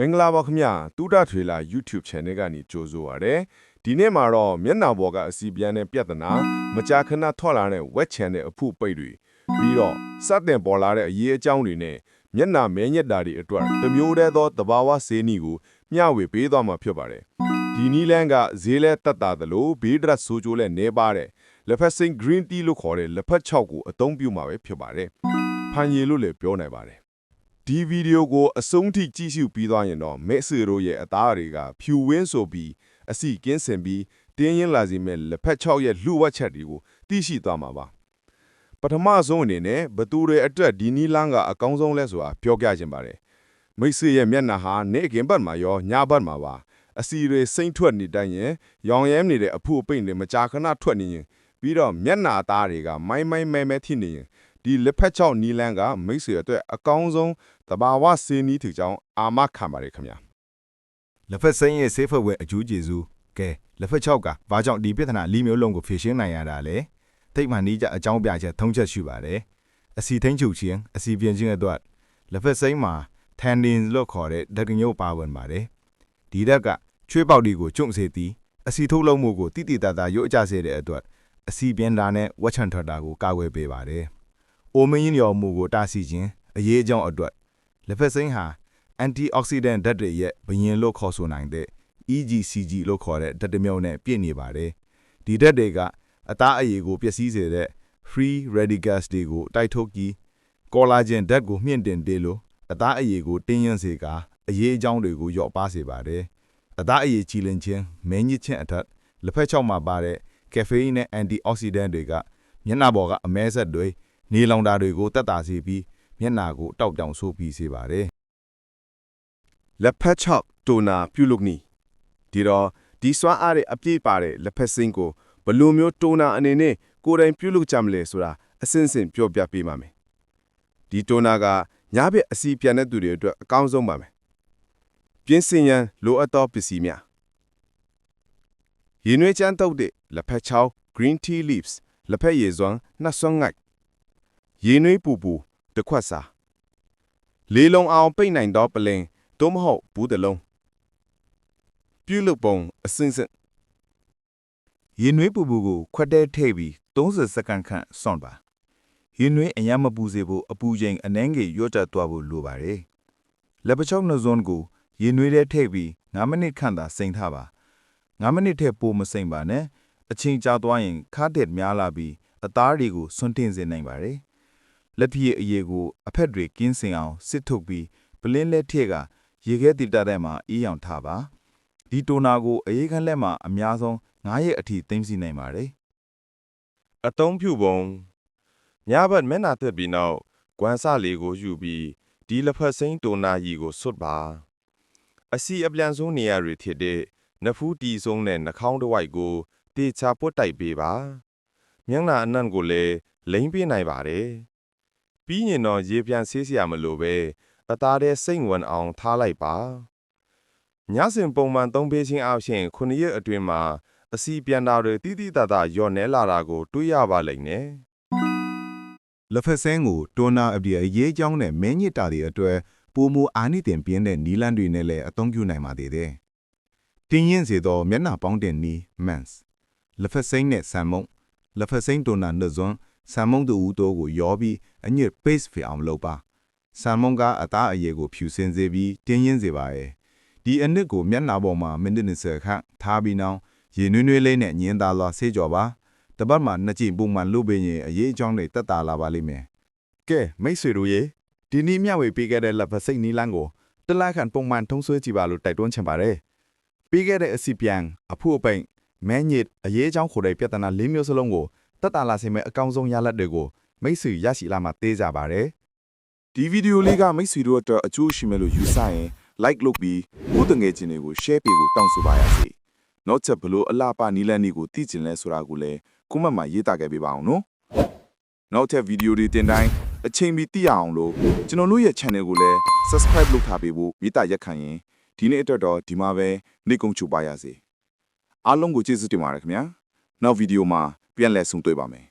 မင်္ဂလာပါခင်ဗျာတူတာထွေလာ YouTube Channel ကနေကြိုဆိုပါရစေဒီနေ့မှာတော့မျက်နှာပေါ်ကအစီပြန်တဲ့ပြဿနာမကြာခဏထွက်လာတဲ့ web channel အဖို့ပိတ်တွေပြီးတော့စတင်ပေါ်လာတဲ့အရေးအကြောင်းတွေနဲ့မျက်နှာမဲညက်တာတွေအတွက်တစ်မျိုးတည်းသောသဘာဝဆေးနီကိုမျှဝေပေးသွားမှာဖြစ်ပါတယ်ဒီနီလန်ကဈေးလဲတက်တာသလိုဘေးဒရက်ဆိုးကျိုးလဲနေပါတယ်လက်ဖက်စိန် green tea လို့ခေါ်တဲ့လက်ဖက်ချောက်ကိုအသုံးပြုမှာပဲဖြစ်ပါတယ်ဖန်ရည်လို့လည်းပြောနိုင်ပါတယ် ဒီဗီဒီယိုကိုအဆုံးထိကြည့်ရှုပြီးသွားရင်တော့မဲ့ဆွေတို့ရဲ့အသားတွေကဖြူဝင်းဆိုပြီးအစီကင်းစင်ပြီးတင်းရင်လာစီမဲ့လက်ဖက်ချောက်ရဲ့လှုပ်ဝက်ချက်တွေကိုသိရှိသွားမှာပါပထမဆုံးအနေနဲ့ဘသူတွေအတွက်ဒီနီလန်းကအကောင်းဆုံးလဲဆိုတာပြောပြခြင်းပါတယ်မိတ်ဆွေရဲ့မျက်နှာဟာနေကင်ဘတ်မှာရောညဘတ်မှာပါအစီတွေစိမ့်ထွက်နေတိုင်းရင်ရောင်ရဲနေတဲ့အဖို့အပိတ်တွေမကြာခဏထွက်နေရင်ပြီးတော့မျက်နှာအသားတွေကမိုင်းမိုင်းမဲမဲထိနေရင် ဒီလက်ဖက်ချောက်နီလန်းကမိတ်ဆွေအတွက်အကောင်းဆုံးတဘာဝစင်းနီးထူကြောင်းအာမခံပါတယ်ခင်ဗျာလက်ဖက်စိမ်းရဲ့ဆေးဖက်ဝဲအကျိုးကျေစုကဲလက်ဖက်ချောက်ကဘာကြောင့်ဒီပြဿနာအလီမျိုးလုံးကိုဖြေရှင်းနိုင်ရတာလဲတိတ်မှန်နီးကြအကြောင်းပြချက်သုံးချက်ရှိပါတယ်အစီထိန်ချုပ်ခြင်းအစီပြင်ခြင်းအတွက်လက်ဖက်စိမ်းမှာ tannin လို့ခေါ်တဲ့ဓာတ်ကညို့ပါဝင်ပါတယ်ဒီဓာတ်ကချွေးပေါက်တွေကိုကျုံစေသည်အစီထုတ်လုပ်မှုကိုတိတိတသားရုပ်အကျစေတဲ့အတွက်အစီပြင်းတာနဲ့ဝက်ချန်ထွက်တာကိုကာကွယ်ပေးပါတယ် အိုမင်းရင်ရော်မှုကိုတားဆီးခြင်းအရေးအကြောင်းအတွက်လက်ဖက်စိမ်းဟာ antioxidant ဓာတ်တွေရဲ့ဘယင်လို့ခေါ်ဆိုနိုင်တဲ့ EGCG လို့ခေါ်တဲ့ဓာတ်တစ်မျိုးနဲ့ပြည့်နေပါတယ်။ဒီဓာတ်တွေကအသားအရည်ကိုပျက်စီးစေတဲ့ free radicals တွေကိုတိုက်ထုတ်ပြီး collagen ဓာတ်ကိုမြင့်တင်ပေးလို့အသားအရည်ကိုတင်းရင်းစေကာအရေးအကြောင်းတွေကိုလျော့ပါစေပါတယ်။အသားအရည်ကြည်လင်ခြင်းမဲညစ်ခြင်းအထက်လက်ဖက်ချောက်မှာပါတဲ့ caffeine နဲ့ antioxidant တွေကမျက်နှာပေါ်ကအမဲဆက်တွေ နေလောင်တာတွေကိုတက်တာစေပြီးမျက်နှာကိုတောက်တောင်ဆိုးပြီးစေပါတယ်လက်ဖက်ချောက်တိုနာပြုလုပ်နည်းဒီတော့ဒီစွမ်းအားတွေအပြည့်ပါတဲ့လက်ဖက်စင်းကိုဘယ်လိုမျိုးတိုနာအနေနဲ့ကိုယ်တိုင်ပြုလုပ်ကြမလဲဆိုတာအစင်းစင်ပြောပြပေးပါမယ်ဒီတိုနာကညားဘက်အစီပြန်တဲ့သူတွေအတွက်အကောင်းဆုံးပါမယ်ပြင်းစင်ရန်လိုအပ်သောပစ္စည်းများရင်းနှွေးချမ်းတုပ်တဲ့လက်ဖက်ချောက် green tea leaves လက်ဖက်ရည်စွမ်းနှဆွမ်းငိုက် ရင်းနှွေးပူပူတစ်ခွက်စာလေးလုံးအောင်ပိတ်နိုင်သောပလင်သို့မဟုတ်ဘူးတစ်လုံးပြုလုပ်ပုံအစင်းစင်ရင်နွေးပူပူကိုခွက်တဲထည့်ပြီး30စက္ကန့်ခန့်စွန့်ပါရင်နွေးအရင်မပူစေဖို့အပူချိန်အနှဲငယ်ရော့ကျသွားဖို့လိုပါတယ်လက်ပချောက်နှစွန်းကိုရင်နွေးထဲထည့်ပြီး9မိနစ်ခန့်သာစိမ်ထားပါ9မိနစ်ထက်ပိုမစိမ်ပါနဲ့အချိန်ကြာသွားရင်ခါတဲ့များလာပြီးအသားတွေကိုဆွန့်တင်စေနိုင်ပါတယ် လက်ပြည့်အရေကိုအဖက်တွေကင်းစင်အောင်စစ်ထုတ်ပြီးပလင်းလက်ထည့်ကရေခဲတိတတဲ့မှာအေးအောင်ထားပါဒီတိုနာကိုအရေးခန်းလက်မှာအများဆုံး9ရက်အထိသိမ်းဆည်းနိုင်ပါတယ်အသုံးပြုပုံညဘက်မျက်နှာသက်ပြီးနောက်ကွမ်းစလေးကိုယူပြီးဒီလက်ဖက်စိမ်းတိုနာကြီးကိုဆွတ်ပါအစီအပြန်ဆုံးနေရာတွေဖြစ်တဲ့နဖူးတီဆုံးနဲ့နှာခေါင်းတစ်ဝိုက်ကိုတေချာပွတ်တိုက်ပေးပါမျက်နှာအနှံ့ကိုလည်းလိမ့်ပေးနိုင်ပါတယ် ပြီးရင်တော့ရေပြန်ဆေးစရာမလိုပဲအသားထဲစိတ်ဝင်အောင်ထားလိုက်ပါညစဉ်ပုံမှန်သုံးပေးခြင်းအပြင်ခုနှစ်ရက်အတွင်းမှာအစီပြန်တာတွေတိတိတတ်တာညော့နဲလာတာကို တွေးရပါလိမ့်မယ်လက်ဖက်ဆင်းကိုတိုနာအပြည့်အရေးကြောင်းနဲ့မင်းညစ်တာတွေအတွက်ပိုမိုအာနိတင်ပြင်းတဲ့နီလန်းတွေနဲ့လည်းအသုံးပြုနိုင်ပါသေးတယ်။တင်းရင်စေသောမျက်နှာပေါင်းတင်နီ mans လက်ဖက်စိမ်းနဲ့ဆန်မုံလက်ဖက်စိမ်းတိုနာနှစွန်း ဆန်မုံတို့ဦးတို့ကိုရောပြီးအညစ် paste ဖြစ်အောင်လုပ်ပါဆန်မုံကအသားအရည်ကိုဖြူစင်စေပြီးတင်းရင်စေပါရဲ့ဒီအနစ်ကိုမျက်နှာပေါ်မှာမိနစ်20ခန့်ထားပြီးနောက်ရေနွေးနွေးလေးနဲ့ညင်းသားလွာဆေးကြော်ပါတပတ်မှာနှစ်ကြိမ်ပုံမှန်လုပ်ပေးရင်အရေးအကြောင်းတွေတက်တာလာပါလိမ့်မယ်ကဲမိတ်ဆွေတို့ရေဒီနေ့မျှဝေပေးခဲ့တဲ့လက်ဖက်စိတ်နီလန်းကိုတလခန့်ပုံမှန်ထုံးဆွဲကြည့်ပါလို့တိုက်တွန်းချင်ပါတယ်ပေးခဲ့တဲ့အစီပြန်အဖို့အပိန်မဲညစ်အရေးအကြောင်းခိုတဲ့ပြဿနာ၄မျိုးစလုံးကို တက်တာလာစေမဲ့အကောင်းဆုံးရလဒ်တွေကိုမိတ်ဆွေရရှိလာမှသေးကြပါတယ်ဒီဗီဒီယိုလေးကမိတ်ဆွေတို့အတွက်အကျိုးရှိမယ်လို့ယူဆရင် like လုပ်ပြီးကိုယ်တငယ်ချင်းတွေကို share ပေးဖို့တောင်းဆိုပါရစေ။နောက်ချက်ဘလို့အလားပါနီလန်းဒီကိုသိကျင်လဲဆိုတာကိုလည်း comment မှာရေးသားခဲ့ပေးပါအောင်နော်။နောက်ထပ်ဗီဒီယိုတွေတင်တိုင်းအချိန်မီသိရအောင်လို့ကျွန်တော်တို့ရဲ့ channel ကိုလည်း subscribe လုပ်ထားပေးဖို့မိတာရက်ခံရင်ဒီနေ့အတွက်တော့ဒီမှာပဲနေကုန်းချူပါရစေ။အားလုံးကိုကျေးဇူးတင်ပါတယ်ခင်ဗျာ။နောက်ဗီဒီယိုမှာ ပြန်လည်ဆုံတွေ့ပါမယ်